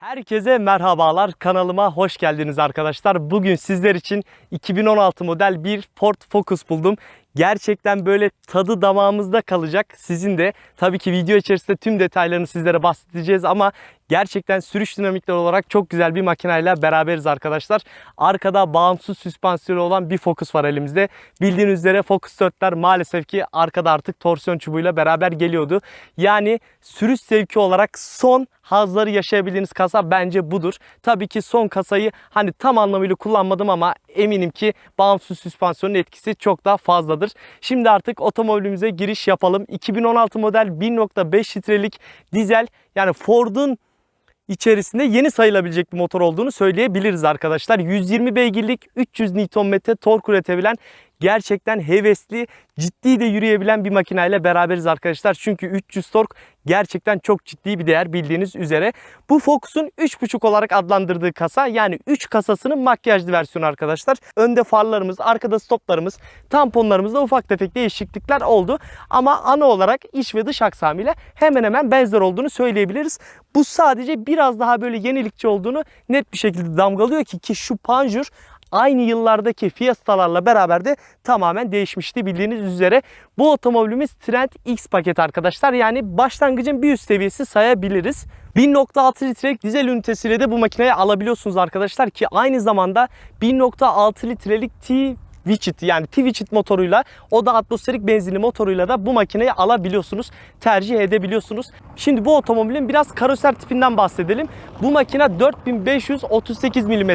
Herkese merhabalar. Kanalıma hoş geldiniz arkadaşlar. Bugün sizler için 2016 model bir Ford Focus buldum. Gerçekten böyle tadı damağımızda kalacak. Sizin de tabii ki video içerisinde tüm detaylarını sizlere bahsedeceğiz ama gerçekten sürüş dinamikleri olarak çok güzel bir makineyle beraberiz arkadaşlar. Arkada bağımsız süspansiyonu olan bir Focus var elimizde. Bildiğiniz üzere Focus 4'ler maalesef ki arkada artık torsiyon çubuğuyla beraber geliyordu. Yani sürüş zevki olarak son hazları yaşayabildiğiniz kasa bence budur. Tabii ki son kasayı hani tam anlamıyla kullanmadım ama eminim ki bağımsız süspansiyonun etkisi çok daha fazladır. Şimdi artık otomobilimize giriş yapalım. 2016 model 1.5 litrelik dizel yani Ford'un içerisinde yeni sayılabilecek bir motor olduğunu söyleyebiliriz arkadaşlar. 120 beygirlik 300 Nm tork üretebilen gerçekten hevesli, ciddi de yürüyebilen bir makineyle beraberiz arkadaşlar. Çünkü 300 tork gerçekten çok ciddi bir değer bildiğiniz üzere. Bu Focus'un 3.5 olarak adlandırdığı kasa yani 3 kasasının makyajlı versiyonu arkadaşlar. Önde farlarımız, arkada stoplarımız, tamponlarımızda ufak tefek değişiklikler oldu. Ama ana olarak iç ve dış aksamıyla hemen hemen benzer olduğunu söyleyebiliriz. Bu sadece biraz daha böyle yenilikçi olduğunu net bir şekilde damgalıyor ki ki şu panjur aynı yıllardaki Fiesta'larla beraber de tamamen değişmişti bildiğiniz üzere. Bu otomobilimiz Trend X paket arkadaşlar. Yani başlangıcın bir üst seviyesi sayabiliriz. 1.6 litrelik dizel ünitesiyle de bu makineyi alabiliyorsunuz arkadaşlar ki aynı zamanda 1.6 litrelik T Witchit yani T-Witchit motoruyla o da atmosferik benzinli motoruyla da bu makineyi alabiliyorsunuz. Tercih edebiliyorsunuz. Şimdi bu otomobilin biraz karoser tipinden bahsedelim. Bu makine 4538 mm.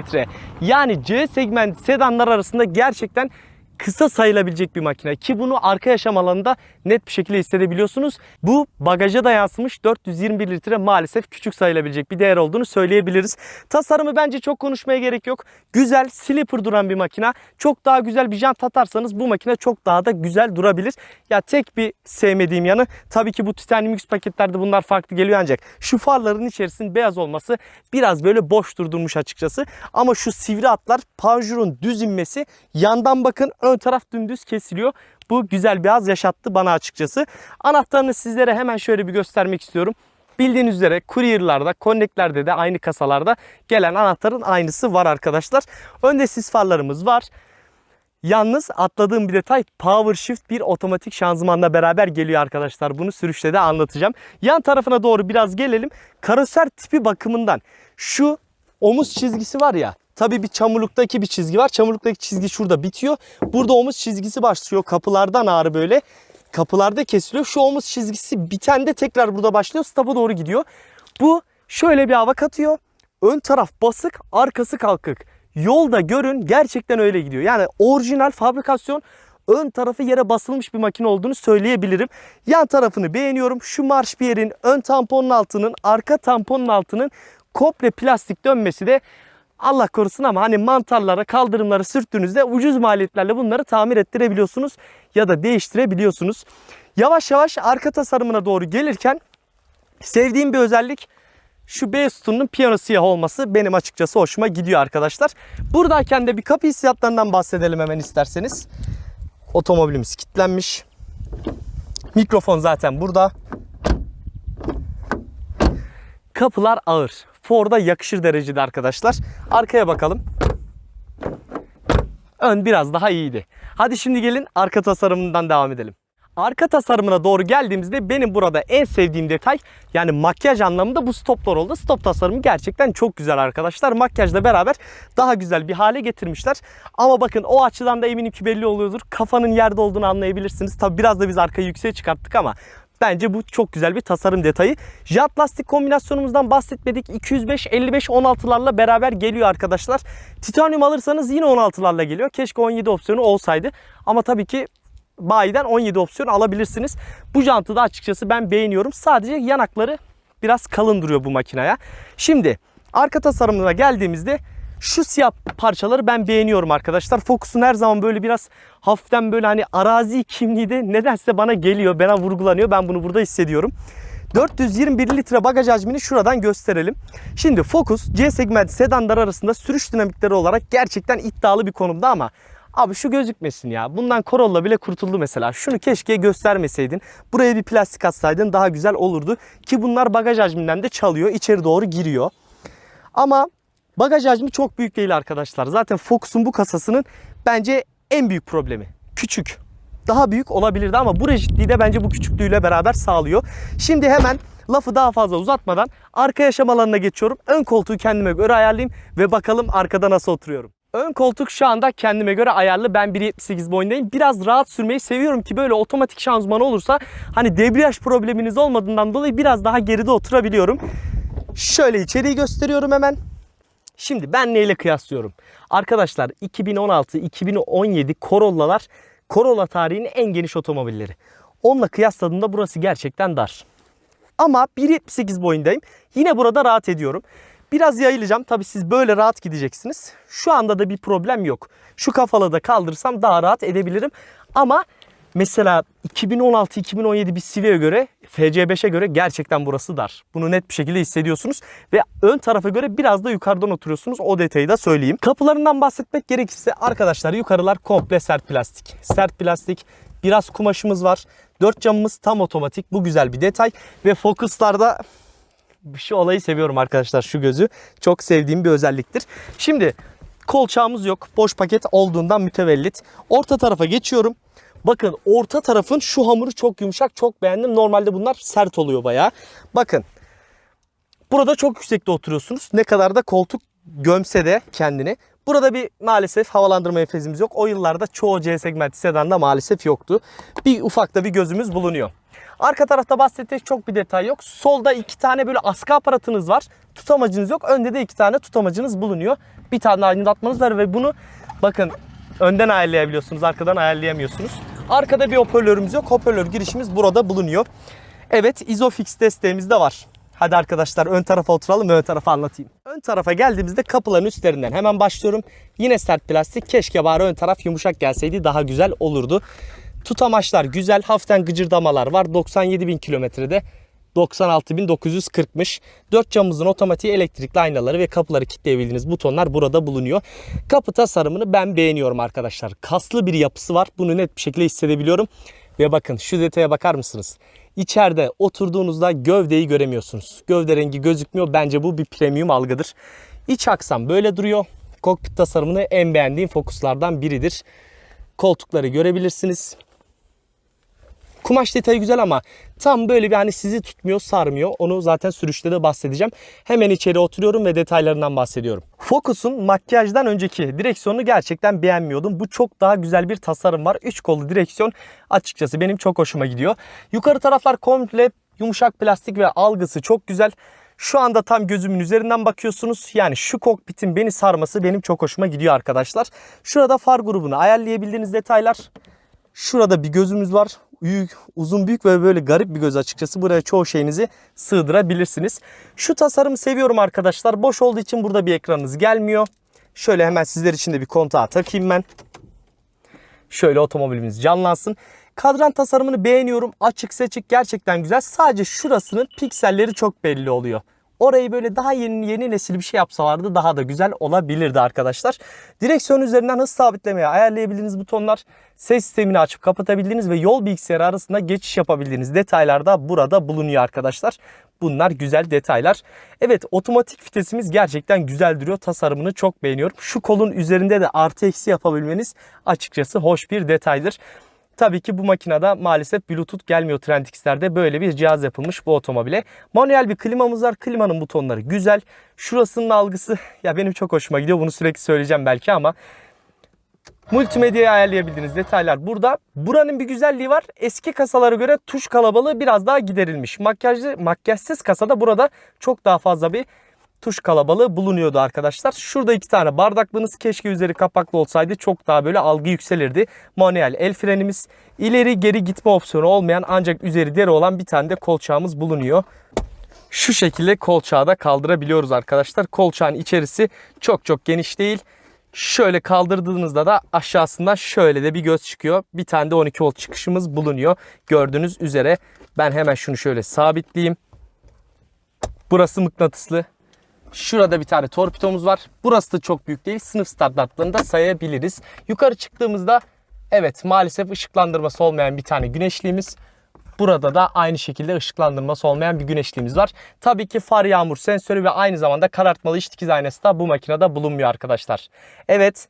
Yani C segment sedanlar arasında gerçekten kısa sayılabilecek bir makine ki bunu arka yaşam alanında net bir şekilde hissedebiliyorsunuz. Bu bagaja da yansımış 421 litre maalesef küçük sayılabilecek bir değer olduğunu söyleyebiliriz. Tasarımı bence çok konuşmaya gerek yok. Güzel, slipper duran bir makine. Çok daha güzel bir jant atarsanız bu makine çok daha da güzel durabilir. Ya tek bir sevmediğim yanı tabii ki bu Titanium X paketlerde bunlar farklı geliyor ancak şu farların içerisinin beyaz olması biraz böyle boş durdurmuş açıkçası. Ama şu sivri hatlar panjurun düz inmesi yandan bakın ön taraf dümdüz kesiliyor. Bu güzel bir az yaşattı bana açıkçası. Anahtarını sizlere hemen şöyle bir göstermek istiyorum. Bildiğiniz üzere Courier'larda, Connect'lerde de aynı kasalarda gelen anahtarın aynısı var arkadaşlar. Önde sis farlarımız var. Yalnız atladığım bir detay Power Shift bir otomatik şanzımanla beraber geliyor arkadaşlar. Bunu sürüşte de anlatacağım. Yan tarafına doğru biraz gelelim. Karoser tipi bakımından şu omuz çizgisi var ya Tabii bir çamurluktaki bir çizgi var. Çamurluktaki çizgi şurada bitiyor. Burada omuz çizgisi başlıyor. Kapılardan ağrı böyle. Kapılarda kesiliyor. Şu omuz çizgisi biten de tekrar burada başlıyor. Stop'a doğru gidiyor. Bu şöyle bir hava katıyor. Ön taraf basık, arkası kalkık. Yolda görün gerçekten öyle gidiyor. Yani orijinal fabrikasyon ön tarafı yere basılmış bir makine olduğunu söyleyebilirim. Yan tarafını beğeniyorum. Şu marş bir yerin ön tamponun altının, arka tamponun altının komple plastik dönmesi de Allah korusun ama hani mantarlara, kaldırımlara sürttüğünüzde ucuz maliyetlerle bunları tamir ettirebiliyorsunuz ya da değiştirebiliyorsunuz. Yavaş yavaş arka tasarımına doğru gelirken sevdiğim bir özellik şu B sütununun piyano siyah olması benim açıkçası hoşuma gidiyor arkadaşlar. Buradayken de bir kapı hissiyatlarından bahsedelim hemen isterseniz. Otomobilimiz kilitlenmiş. Mikrofon zaten burada. Kapılar ağır. Ford'a yakışır derecede arkadaşlar. Arkaya bakalım. Ön biraz daha iyiydi. Hadi şimdi gelin arka tasarımından devam edelim. Arka tasarımına doğru geldiğimizde benim burada en sevdiğim detay yani makyaj anlamında bu stoplar oldu. Stop tasarımı gerçekten çok güzel arkadaşlar. Makyajla beraber daha güzel bir hale getirmişler. Ama bakın o açıdan da eminim ki belli oluyordur. Kafanın yerde olduğunu anlayabilirsiniz. Tabi biraz da biz arkayı yükseğe çıkarttık ama Bence bu çok güzel bir tasarım detayı. Jant lastik kombinasyonumuzdan bahsetmedik. 205, 55, 16'larla beraber geliyor arkadaşlar. Titanium alırsanız yine 16'larla geliyor. Keşke 17 opsiyonu olsaydı. Ama tabii ki bayiden 17 opsiyon alabilirsiniz. Bu jantı da açıkçası ben beğeniyorum. Sadece yanakları biraz kalın duruyor bu makineye. Şimdi arka tasarımına geldiğimizde şu siyah parçaları ben beğeniyorum arkadaşlar. Focus'un her zaman böyle biraz hafiften böyle hani arazi kimliği de nedense bana geliyor. Bana vurgulanıyor. Ben bunu burada hissediyorum. 421 litre bagaj hacmini şuradan gösterelim. Şimdi Focus C segment sedanlar arasında sürüş dinamikleri olarak gerçekten iddialı bir konumda ama Abi şu gözükmesin ya. Bundan Corolla bile kurtuldu mesela. Şunu keşke göstermeseydin. Buraya bir plastik atsaydın daha güzel olurdu. Ki bunlar bagaj hacminden de çalıyor. içeri doğru giriyor. Ama bagaj hacmi çok büyük değil arkadaşlar. Zaten Focus'un bu kasasının bence en büyük problemi. Küçük. Daha büyük olabilirdi ama bu rigidliği de bence bu küçüklüğüyle beraber sağlıyor. Şimdi hemen lafı daha fazla uzatmadan arka yaşam alanına geçiyorum. Ön koltuğu kendime göre ayarlayayım ve bakalım arkada nasıl oturuyorum. Ön koltuk şu anda kendime göre ayarlı. Ben 1.78 boyundayım. Biraz rahat sürmeyi seviyorum ki böyle otomatik şanzıman olursa hani debriyaj probleminiz olmadığından dolayı biraz daha geride oturabiliyorum. Şöyle içeriği gösteriyorum hemen. Şimdi ben neyle kıyaslıyorum? Arkadaşlar 2016-2017 Corolla'lar Corolla tarihinin en geniş otomobilleri. Onunla kıyasladığımda burası gerçekten dar. Ama 1.78 boyundayım. Yine burada rahat ediyorum. Biraz yayılacağım. Tabii siz böyle rahat gideceksiniz. Şu anda da bir problem yok. Şu kafalı da kaldırsam daha rahat edebilirim. Ama mesela 2016-2017 bir Civi'ye göre, FC5'e göre gerçekten burası dar. Bunu net bir şekilde hissediyorsunuz. Ve ön tarafa göre biraz da yukarıdan oturuyorsunuz. O detayı da söyleyeyim. Kapılarından bahsetmek gerekirse arkadaşlar yukarılar komple sert plastik. Sert plastik. Biraz kumaşımız var. Dört camımız tam otomatik. Bu güzel bir detay. Ve Focus'larda şu olayı seviyorum arkadaşlar şu gözü. Çok sevdiğim bir özelliktir. Şimdi kolçağımız yok. Boş paket olduğundan mütevellit. Orta tarafa geçiyorum. Bakın orta tarafın şu hamuru çok yumuşak. Çok beğendim. Normalde bunlar sert oluyor bayağı. Bakın. Burada çok yüksekte oturuyorsunuz. Ne kadar da koltuk gömse de kendini. Burada bir maalesef havalandırma enfezimiz yok. O yıllarda çoğu C segmenti sedanda maalesef yoktu. Bir ufak da bir gözümüz bulunuyor. Arka tarafta bahsettiğim çok bir detay yok. Solda iki tane böyle askı aparatınız var. Tutamacınız yok. Önde de iki tane tutamacınız bulunuyor. Bir tane aydınlatmanız var ve bunu bakın önden ayarlayabiliyorsunuz. Arkadan ayarlayamıyorsunuz. Arkada bir hoparlörümüz yok. Hoparlör girişimiz burada bulunuyor. Evet Isofix desteğimiz de var. Hadi arkadaşlar ön tarafa oturalım ön tarafa anlatayım. Ön tarafa geldiğimizde kapıların üstlerinden hemen başlıyorum. Yine sert plastik. Keşke bari ön taraf yumuşak gelseydi daha güzel olurdu. Tutamaçlar güzel. Hafiften gıcırdamalar var. 97 bin kilometrede. 96.940'mış. 4 camımızın otomatiği elektrikli aynaları ve kapıları kilitleyebildiğiniz butonlar burada bulunuyor. Kapı tasarımını ben beğeniyorum arkadaşlar. Kaslı bir yapısı var. Bunu net bir şekilde hissedebiliyorum. Ve bakın şu detaya bakar mısınız? İçeride oturduğunuzda gövdeyi göremiyorsunuz. Gövde rengi gözükmüyor. Bence bu bir premium algıdır. İç aksam böyle duruyor. Kokpit tasarımını en beğendiğim fokuslardan biridir. Koltukları görebilirsiniz. Kumaş detayı güzel ama tam böyle bir hani sizi tutmuyor, sarmıyor. Onu zaten sürüşte de bahsedeceğim. Hemen içeri oturuyorum ve detaylarından bahsediyorum. Focus'un makyajdan önceki direksiyonunu gerçekten beğenmiyordum. Bu çok daha güzel bir tasarım var. 3 kollu direksiyon açıkçası benim çok hoşuma gidiyor. Yukarı taraflar komple yumuşak plastik ve algısı çok güzel. Şu anda tam gözümün üzerinden bakıyorsunuz. Yani şu kokpitin beni sarması benim çok hoşuma gidiyor arkadaşlar. Şurada far grubunu ayarlayabildiğiniz detaylar. Şurada bir gözümüz var. Büyük, uzun büyük ve böyle garip bir göz açıkçası. Buraya çoğu şeyinizi sığdırabilirsiniz. Şu tasarımı seviyorum arkadaşlar. Boş olduğu için burada bir ekranınız gelmiyor. Şöyle hemen sizler için de bir kontağa takayım ben. Şöyle otomobilimiz canlansın. Kadran tasarımını beğeniyorum. Açık seçik gerçekten güzel. Sadece şurasının pikselleri çok belli oluyor. Orayı böyle daha yeni yeni nesil bir şey yapsalardı daha da güzel olabilirdi arkadaşlar. Direksiyon üzerinden hız sabitlemeye ayarlayabildiğiniz butonlar, ses sistemini açıp kapatabildiğiniz ve yol bilgisayarı arasında geçiş yapabildiğiniz detaylar da burada bulunuyor arkadaşlar. Bunlar güzel detaylar. Evet otomatik vitesimiz gerçekten güzel duruyor. Tasarımını çok beğeniyorum. Şu kolun üzerinde de artı eksi yapabilmeniz açıkçası hoş bir detaydır. Tabii ki bu makinede maalesef Bluetooth gelmiyor Trend X'lerde. Böyle bir cihaz yapılmış bu otomobile. Manuel bir klimamız var. Klimanın butonları güzel. Şurasının algısı ya benim çok hoşuma gidiyor. Bunu sürekli söyleyeceğim belki ama multimedyayı ayarlayabildiğiniz detaylar burada. Buranın bir güzelliği var. Eski kasalara göre tuş kalabalığı biraz daha giderilmiş. Makyajlı, makyajsız kasada burada çok daha fazla bir tuş kalabalığı bulunuyordu arkadaşlar. Şurada iki tane bardaklığınız keşke üzeri kapaklı olsaydı çok daha böyle algı yükselirdi. Manuel el frenimiz. ileri geri gitme opsiyonu olmayan ancak üzeri deri olan bir tane de kolçağımız bulunuyor. Şu şekilde kolçağı da kaldırabiliyoruz arkadaşlar. Kolçağın içerisi çok çok geniş değil. Şöyle kaldırdığınızda da aşağısından şöyle de bir göz çıkıyor. Bir tane de 12 volt çıkışımız bulunuyor. Gördüğünüz üzere ben hemen şunu şöyle sabitleyeyim. Burası mıknatıslı. Şurada bir tane torpidomuz var. Burası da çok büyük değil. Sınıf standartlarında sayabiliriz. Yukarı çıktığımızda evet maalesef ışıklandırması olmayan bir tane güneşliğimiz. Burada da aynı şekilde ışıklandırması olmayan bir güneşliğimiz var. Tabii ki far yağmur sensörü ve aynı zamanda karartmalı iç dikiz aynası da bu makinede bulunmuyor arkadaşlar. Evet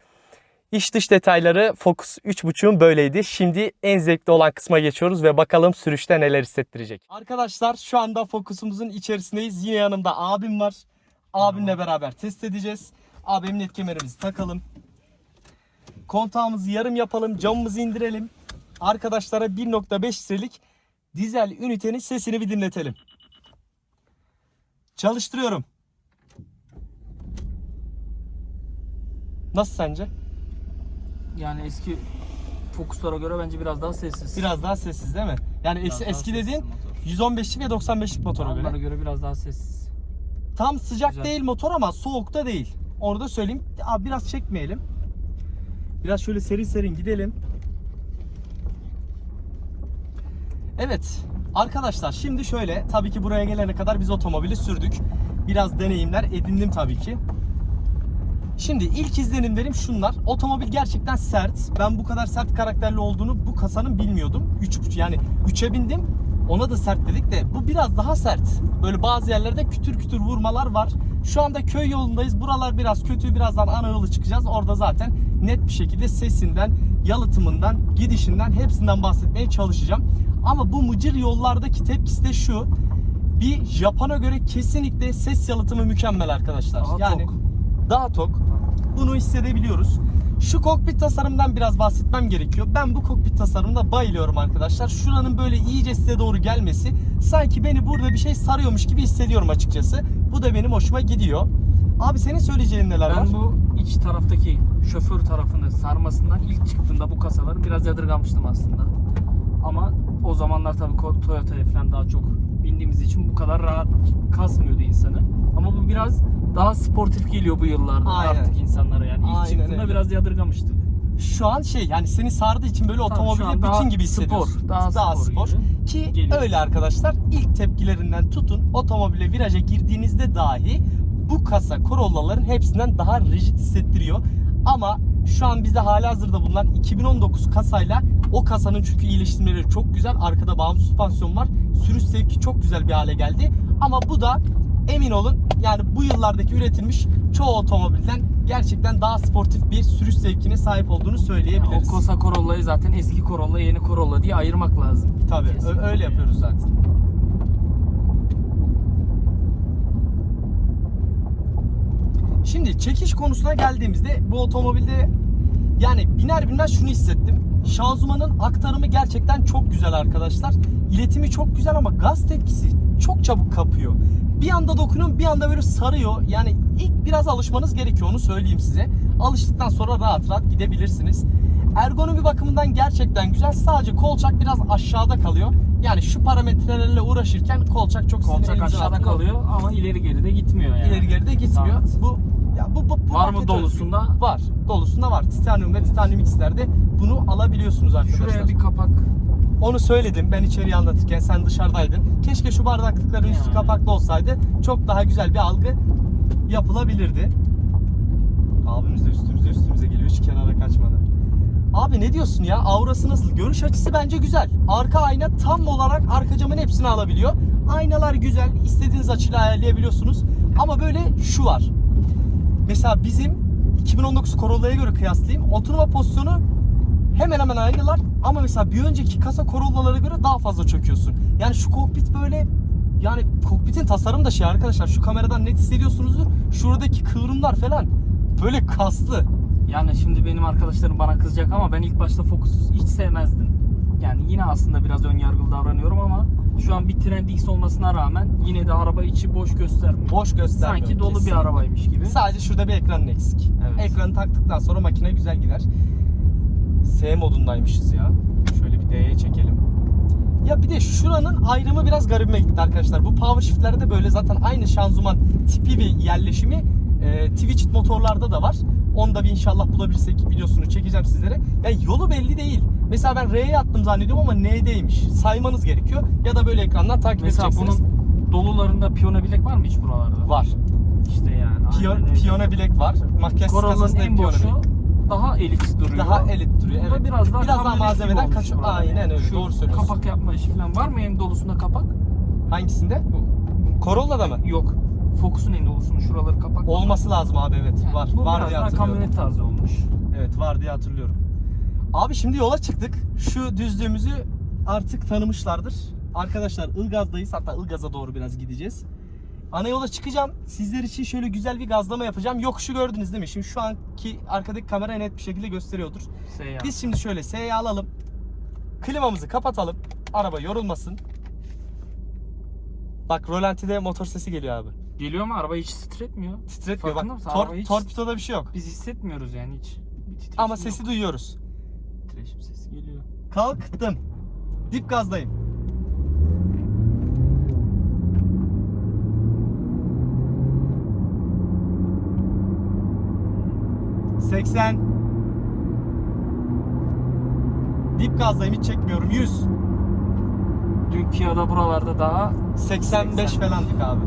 İç dış detayları Focus 3.5'un böyleydi. Şimdi en zevkli olan kısma geçiyoruz ve bakalım sürüşte neler hissettirecek. Arkadaşlar şu anda Focus'umuzun içerisindeyiz. Yine yanımda abim var. Abimle beraber test edeceğiz. Abi emniyet kemerimizi takalım. Kontağımızı yarım yapalım. Camımızı indirelim. Arkadaşlara 1.5 litrelik dizel ünitenin sesini bir dinletelim. Çalıştırıyorum. Nasıl sence? Yani eski Focus'lara göre bence biraz daha sessiz. Biraz daha sessiz değil mi? Yani Biraz eski, daha eski sessiz dediğin motor. 115'lik ve 95'lik motora Onlara göre. göre biraz daha sessiz. Tam sıcak Güzel. değil motor ama soğuk da değil. Onu da söyleyeyim. Abi biraz çekmeyelim. Biraz şöyle serin serin gidelim. Evet arkadaşlar şimdi şöyle tabii ki buraya gelene kadar biz otomobili sürdük. Biraz deneyimler edindim tabii ki. Şimdi ilk izlenimlerim şunlar. Otomobil gerçekten sert. Ben bu kadar sert karakterli olduğunu bu kasanın bilmiyordum. 3 yani 3'e bindim. Ona da sert dedik de bu biraz daha sert. Böyle bazı yerlerde kütür kütür vurmalar var. Şu anda köy yolundayız. Buralar biraz kötü. Birazdan ana yolu çıkacağız. Orada zaten net bir şekilde sesinden, yalıtımından, gidişinden hepsinden bahsetmeye çalışacağım. Ama bu mıcır yollardaki tepkisi de şu. Bir Japon'a göre kesinlikle ses yalıtımı mükemmel arkadaşlar. Daha yani tok. daha tok. Bunu hissedebiliyoruz. Şu kokpit tasarımından biraz bahsetmem gerekiyor. Ben bu kokpit tasarımına bayılıyorum arkadaşlar. Şuranın böyle iyice size doğru gelmesi sanki beni burada bir şey sarıyormuş gibi hissediyorum açıkçası. Bu da benim hoşuma gidiyor. Abi senin söyleyeceğin neler var? Ben bu iç taraftaki şoför tarafını sarmasından ilk çıktığında bu kasaları biraz yadırgamıştım aslında. Ama o zamanlar tabii Toyota'ya falan daha çok bindiğimiz için bu kadar rahat kasmıyordu insanı. Ama bu biraz daha sportif geliyor bu yıllarda Aynen. artık insanlara yani. İlk Aynen çıktığında öyle. biraz yadırgamıştık. Şu an şey yani seni sardığı için böyle Tabii şu otomobili daha bütün gibi spor, hissediyorsun. daha spor gibi Ki geliyor. öyle arkadaşlar ilk tepkilerinden tutun otomobile viraja girdiğinizde dahi bu kasa Corolla'ların hepsinden daha rigid hissettiriyor. Ama şu an bizde halihazırda bulunan 2019 kasayla o kasanın çünkü iyileştirmeleri çok güzel. Arkada bağımsız süspansiyon var. Sürüş zevki çok güzel bir hale geldi. Ama bu da emin olun yani bu yıllardaki üretilmiş çoğu otomobilden gerçekten daha sportif bir sürüş zevkine sahip olduğunu söyleyebiliriz. o Corsa Corolla'yı zaten eski Corolla, yeni Corolla diye ayırmak lazım. Tabii Kesinlikle. öyle yapıyoruz zaten. Şimdi çekiş konusuna geldiğimizde bu otomobilde yani biner binmez şunu hissettim. Şanzımanın aktarımı gerçekten çok güzel arkadaşlar. İletimi çok güzel ama gaz tepkisi çok çabuk kapıyor. Bir anda dokunuyorum bir anda böyle sarıyor. Yani ilk biraz alışmanız gerekiyor onu söyleyeyim size. Alıştıktan sonra rahat rahat gidebilirsiniz. Ergonomi bakımından gerçekten güzel. Sadece kolçak biraz aşağıda kalıyor. Yani şu parametrelerle uğraşırken kolçak çok Kolçak aşağıda kalıyor ama ileri geri de gitmiyor yani. ileri geri de gitmiyor. Sabit. Bu ya bu, bu, bu Var mı dolusunda? özgü. Var. Dolusunda var. Titanium ve Titanium X'lerde bunu alabiliyorsunuz arkadaşlar. Şuraya bir kapak Onu söyledim ben içeriye anlatırken sen dışarıdaydın. Keşke şu bardaklıkların üstü Yani. kapaklı olsaydı çok daha güzel bir algı yapılabilirdi. Abimiz de üstümüze üstümüze geliyor hiç kenara kaçmadı. Abi ne diyorsun ya? Aurası nasıl? Görüş açısı bence güzel. Arka ayna tam olarak arka camın hepsini alabiliyor. Aynalar güzel. istediğiniz açıyla ayarlayabiliyorsunuz. Ama böyle şu var. Mesela bizim 2019 Corolla'ya göre kıyaslayayım. Oturma pozisyonu hemen hemen aynılar. Ama mesela bir önceki kasa Corolla'lara göre daha fazla çöküyorsun. Yani şu kokpit böyle yani kokpitin tasarımı da şey arkadaşlar. Şu kameradan net hissediyorsunuzdur. Şuradaki kıvrımlar falan böyle kaslı. Yani şimdi benim arkadaşlarım bana kızacak ama ben ilk başta Focus'u hiç sevmezdim. Yani yine aslında biraz ön yargılı davranıyorum ama şu an bir Trend X olmasına rağmen yine de araba içi boş göstermiyor. Boş göstermiyor. Sanki dolu bir arabaymış gibi. Sadece şurada bir ekranın eksik. Evet. Ekranı taktıktan sonra makine güzel gider. S modundaymışız ya. Şöyle bir D'ye çekelim. Ya bir de şuranın ayrımı biraz garibime gitti arkadaşlar. Bu power shiftlerde böyle zaten aynı şanzıman tipi ve yerleşimi e, Twitch motorlarda da var. Onu da bir inşallah bulabilirsek videosunu çekeceğim sizlere. Yani yolu belli değil. Mesela ben R'ye attım zannediyorum ama N'deymiş. Saymanız gerekiyor. Ya da böyle ekrandan takip Mesela edeceksiniz. bunun dolularında piyano bilek var mı hiç buralarda? Var. İşte yani. Piyon, piyano bilek var. Makyaj kasasında en boşu bilek. daha elit duruyor. Daha elit duruyor. Bu Evet. biraz daha Biraz daha malzemeden kaçıyor. Aynen yani. öyle. Şu Doğru söylüyorsun. Kapak yapma işi falan var mı en dolusunda kapak? Hangisinde? Corolla'da mı? Yok. Focus'un en dolusunu şuraları kapak. Olması lazım abi evet. Yani var. Bu var biraz diye daha hatırlıyorum. kamyonet tarzı olmuş. Evet var diye hatırlıyorum. Abi şimdi yola çıktık. Şu düzlüğümüzü artık tanımışlardır. Arkadaşlar Ilgaz'dayız. Hatta Ilgaz'a doğru biraz gideceğiz. Ana yola çıkacağım. Sizler için şöyle güzel bir gazlama yapacağım. Yokuşu gördünüz değil mi? Şimdi şu anki arkadaki kamera net bir şekilde gösteriyordur. Seyyar. Biz şimdi şöyle S'ye alalım. Klimamızı kapatalım. Araba yorulmasın. Bak rolantide motor sesi geliyor abi. Geliyor mu? Araba hiç titretmiyor. Titretmiyor Farkında bak. mısın? Tor, Araba hiç- torpidoda bir şey yok. Biz hissetmiyoruz yani hiç. Bir titreşim Ama yok. sesi duyuyoruz. Titreşim sesi geliyor. Kalktım. Dip gazdayım. Seksen. Dip gazdayım hiç çekmiyorum. 100. Dün Kia'da buralarda daha 85 80. falandık abi.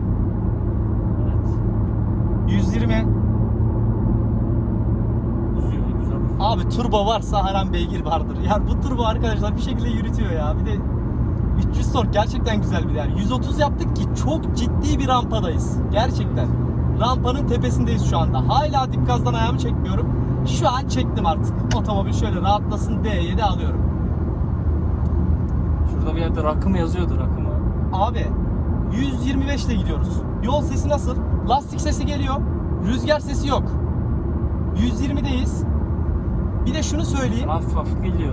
evet, 120. uzuyor, güzel uzuyor. Abi turbo varsa her an beygir vardır. Yani bu turbo arkadaşlar bir şekilde yürütüyor ya. Bir de 300 tork gerçekten güzel bir değer. 130 yaptık ki çok ciddi bir rampadayız. Gerçekten. Rampanın tepesindeyiz şu anda. Hala dip gazdan ayağımı çekmiyorum. Şu an çektim artık. Otomobil şöyle rahatlasın D7 alıyorum. Bir yerde rakım yazıyordu rakımı. Abi 125 ile gidiyoruz. Yol sesi nasıl? Lastik sesi geliyor. Rüzgar sesi yok. 120'deyiz. Bir de şunu söyleyeyim. Hafif hafif geliyor.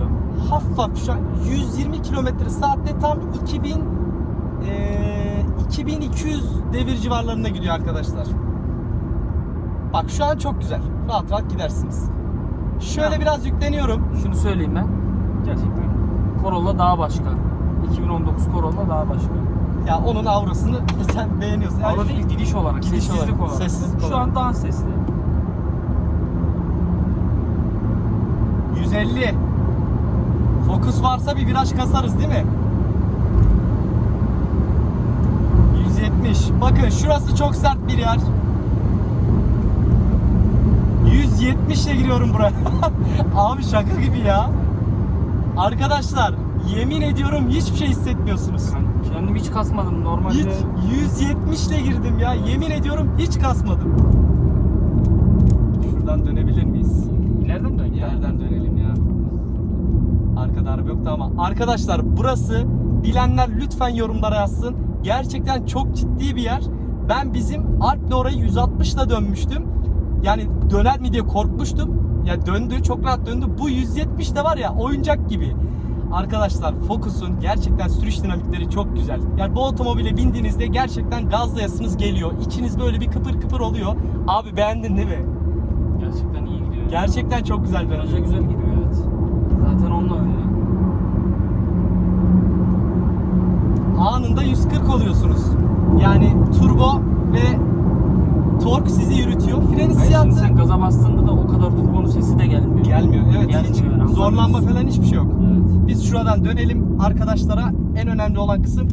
hafif hafif şu an 120 kilometre saatte tam 2000 eee, 2200 devir civarlarında gidiyor arkadaşlar. Bak şu an çok güzel. Rahat rahat gidersiniz. Şöyle Ya. biraz yükleniyorum. Şunu söyleyeyim ben. Gerçekten Corolla daha başka. 2019 Corolla daha başka. Ya onun aurasını sen beğeniyorsun. Yani Ama değil gidiş olarak, Gidiş sessizlik olarak, olarak. sessizlik Şu olarak. an daha sesli. 150. Fokus varsa bir viraj kasarız değil mi? 170. Bakın şurası çok sert bir yer. 170 ile giriyorum buraya. Abi şaka gibi ya. Arkadaşlar yemin ediyorum hiçbir şey hissetmiyorsunuz. Ben kendimi hiç kasmadım normalde. Hiç 170 ile girdim ya. Yemin ediyorum hiç kasmadım. Şuradan dönebilir miyiz? İleriden dön. Yerden dönelim ya. Arkada araba yoktu ama. Arkadaşlar burası bilenler lütfen yorumlara yazsın. Gerçekten çok ciddi bir yer. Ben bizim Alp'le orayı 160 ile dönmüştüm. Yani döner mi diye korkmuştum. Ya döndü çok rahat döndü. Bu 170 de var ya oyuncak gibi. Arkadaşlar Focus'un gerçekten sürüş dinamikleri çok güzel. Yani bu otomobile bindiğinizde gerçekten gazlayasınız geliyor. İçiniz böyle bir kıpır kıpır oluyor. Abi beğendin değil mi? Gerçekten iyi gidiyor. Gerçekten çok güzel bir Viraja güzel gidiyor evet. Zaten onunla ünlü. anında 140 oluyorsunuz. Yani turbo ve tork sizi. Fren hissiyatı sen gaza bastığında da o kadar turbonun sesi de gelmiyor. gelmiyor. Evet Gelmiyor hiç yani, zorlanma falan hiçbir şey yok. Evet. Biz şuradan dönelim arkadaşlara. En önemli olan kısım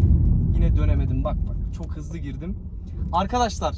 yine dönemedim. Bak bak çok hızlı girdim. Arkadaşlar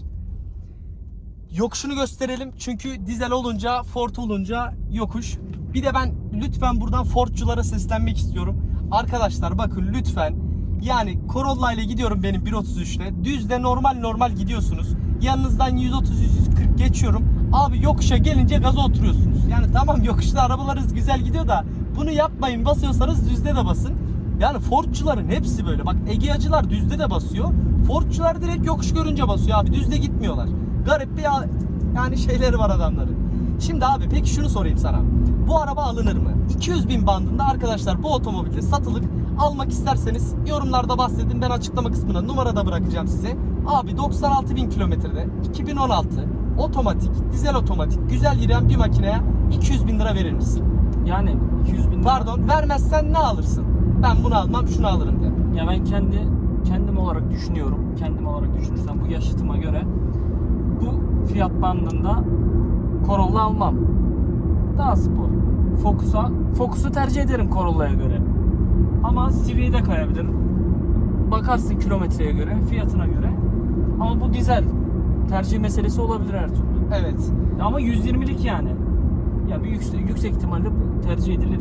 yokuşunu gösterelim. Çünkü dizel olunca, Ford olunca yokuş. Bir de ben lütfen buradan Fordculara seslenmek istiyorum. Arkadaşlar bakın lütfen yani Corolla ile gidiyorum benim 1.33'te. Düzde normal normal gidiyorsunuz. Yanınızdan 130-140 geçiyorum. Abi yokuşa gelince gaza oturuyorsunuz. Yani tamam yokuşta arabalarınız güzel gidiyor da bunu yapmayın. Basıyorsanız düzde de basın. Yani Fordçuların hepsi böyle. Bak Egeacılar düzde de basıyor. Fordçular direkt yokuş görünce basıyor abi. Düzde gitmiyorlar. Garip bir ya- yani şeyleri var adamların. Şimdi abi peki şunu sorayım sana. Bu araba alınır mı? 200 bin bandında arkadaşlar bu otomobilde satılık almak isterseniz yorumlarda bahsedin. Ben açıklama kısmına numara da bırakacağım size. Abi 96 bin kilometrede 2016 otomatik, dizel otomatik, güzel yürüyen bir makineye 200 bin lira verir misin? Yani 200 bin lira- Pardon vermezsen ne alırsın? Ben bunu almam şunu alırım de. Ya ben kendi kendim olarak düşünüyorum. Kendim olarak düşünürsem bu yaşıtıma göre bu fiyat bandında Corolla almam. Daha spor. Focus'a Focus'u tercih ederim Corolla'ya göre. Ama Civic'e de kayabilirim. Bakarsın kilometreye göre, fiyatına göre. Ama bu dizel tercih meselesi olabilir her türlü. Evet. Ama 120'lik yani. Ya bir yüksek, yüksek ihtimalle bu tercih edilir.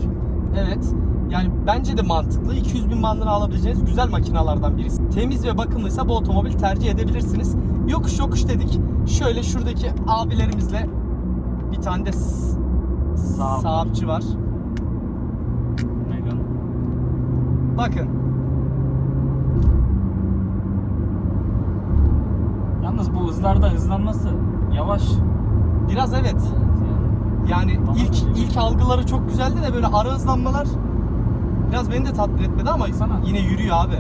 Evet. Yani bence de mantıklı. 200 bin bandına alabileceğiniz güzel makinalardan birisi. Temiz ve bakımlıysa bu otomobil tercih edebilirsiniz. Yokuş yokuş dedik. Şöyle şuradaki abilerimizle bir tane de s- Saab. Saabçı var. Megane. Bakın. Yalnız bu hızlarda hızlanması yavaş. Biraz evet. Yani Bana ilk ilk algıları çok güzeldi de böyle ara hızlanmalar biraz beni de tatmin etmedi ama Sana. yine yürüyor abi.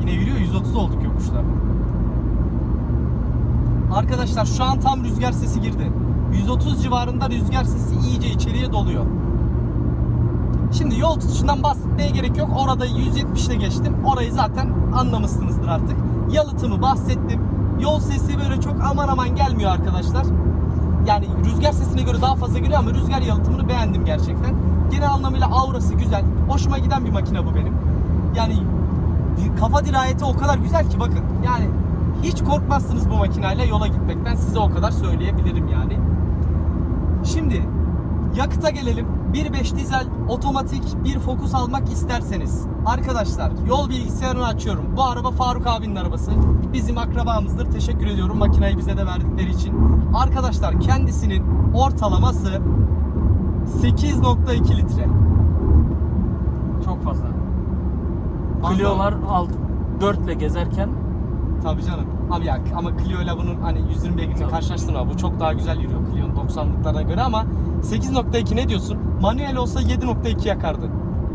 Yine yürüyor 130 olduk yokuşta. Arkadaşlar şu an tam rüzgar sesi girdi. 130 civarında rüzgar sesi iyice içeriye doluyor. Şimdi yol tutuşundan bahsetmeye gerek yok. Orada 170 ile geçtim. Orayı zaten anlamışsınızdır artık. Yalıtımı bahsettim. Yol sesi böyle çok aman aman gelmiyor arkadaşlar. Yani rüzgar sesine göre daha fazla geliyor ama rüzgar yalıtımını beğendim gerçekten. Genel anlamıyla aurası güzel. Hoşuma giden bir makine bu benim. Yani kafa dirayeti o kadar güzel ki bakın. Yani hiç korkmazsınız bu makineyle yola gitmekten. Size o kadar söyleyebilirim yani. Şimdi yakıta gelelim. 1.5 dizel otomatik bir Focus almak isterseniz arkadaşlar yol bilgisayarını açıyorum. Bu araba Faruk abinin arabası. Bizim akrabamızdır. Teşekkür ediyorum makineyi bize de verdikleri için. Arkadaşlar kendisinin ortalaması 8.2 litre. Çok fazla. Clio'lar alt 4 ile gezerken Tabii canım. Abi ya ama Clio ile bunun hani 120 beygirle karşılaştırma. Bu çok daha güzel yürüyor Clio'nun 90'lıklarına göre ama 8.2 ne diyorsun? Manuel olsa 7.2 yakardı.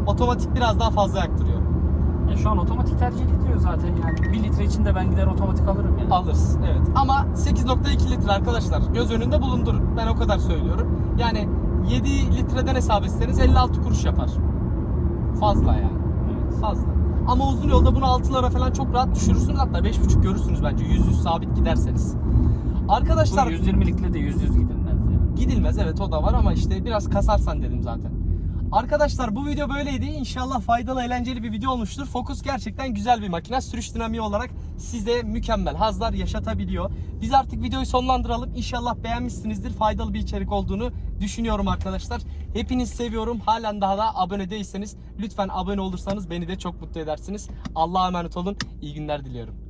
Otomatik biraz daha fazla yaktırıyor. e, şu an otomatik tercih ediliyor zaten yani. 1 litre için de ben gider otomatik alırım yani. Alırız evet. Ama 8.2 litre arkadaşlar göz önünde bulundurun. Ben o kadar söylüyorum. Yani 7 litreden hesap etseniz 56 kuruş yapar. Fazla yani. Evet. Fazla. Ama uzun yolda bunu 6'lara falan çok rahat düşürürsünüz. Hatta 5.5 görürsünüz bence 100-100 sabit giderseniz. Arkadaşlar Bu 120'likle de 100 100 gidilmez yani. Gidilmez evet o da var ama işte biraz kasarsan dedim zaten. Arkadaşlar bu video böyleydi. İnşallah faydalı, eğlenceli bir video olmuştur. Focus gerçekten güzel bir makine. Sürüş dinamiği olarak size mükemmel hazlar yaşatabiliyor. Biz artık videoyu sonlandıralım. İnşallah beğenmişsinizdir. Faydalı bir içerik olduğunu düşünüyorum arkadaşlar. Hepiniz seviyorum. Halen daha da abone değilseniz lütfen abone olursanız beni de çok mutlu edersiniz. Allah'a emanet olun. İyi günler diliyorum.